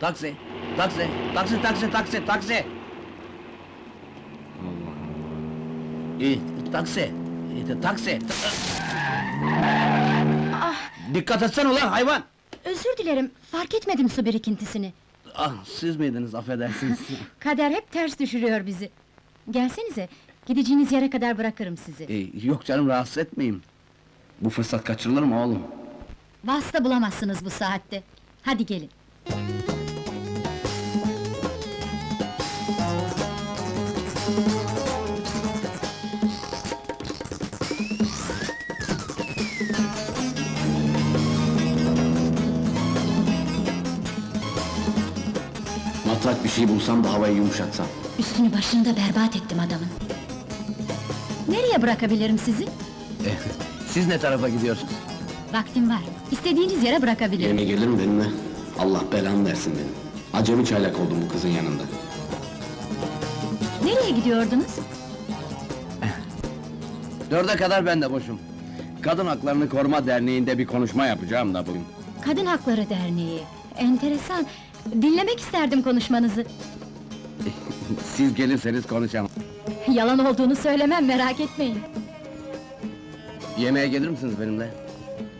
Taksi, taksi, taksi, taksi, taksi, taksi. İyi, taksi, iyi, taksi. Ah, Dikkat etsene ulan hayvan! özür dilerim, fark etmedim su birikintisini. Ah, siz miydiniz, affedersiniz. Kader hep ters düşürüyor bizi. Gelsenize, gideceğiniz yere kadar bırakırım sizi. Ee, yok canım, rahatsız etmeyeyim. Bu fırsat kaçırılır mı oğlum? Vasıta bulamazsınız bu saatte. Hadi gelin. Matrak bir şey bulsam da havayı yumuşatsam. Üstünü başını da berbat ettim adamın. Nereye bırakabilirim sizi? Eh, siz ne tarafa gidiyorsunuz? Vaktim var. İstediğiniz yere bırakabilirim. Yemeğe gelir mi benimle? Allah belanı versin benim. Acemi çaylak oldum bu kızın yanında. Nereye gidiyordunuz? Dörde kadar ben de boşum. Kadın Haklarını Koruma Derneği'nde bir konuşma yapacağım da bugün. Kadın Hakları Derneği. Enteresan. Dinlemek isterdim konuşmanızı. Siz gelirseniz konuşalım. Yalan olduğunu söylemem, merak etmeyin. Yemeğe gelir misiniz benimle?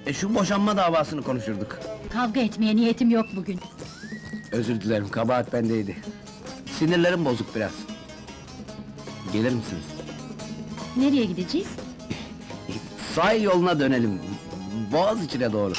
E şu boşanma davasını konuşurduk. Kavga etmeye niyetim yok bugün. Özür dilerim, kabahat bendeydi. Sinirlerim bozuk biraz. Gelir misiniz? Nereye gideceğiz? Sahil yoluna dönelim. Boğaz içine doğru.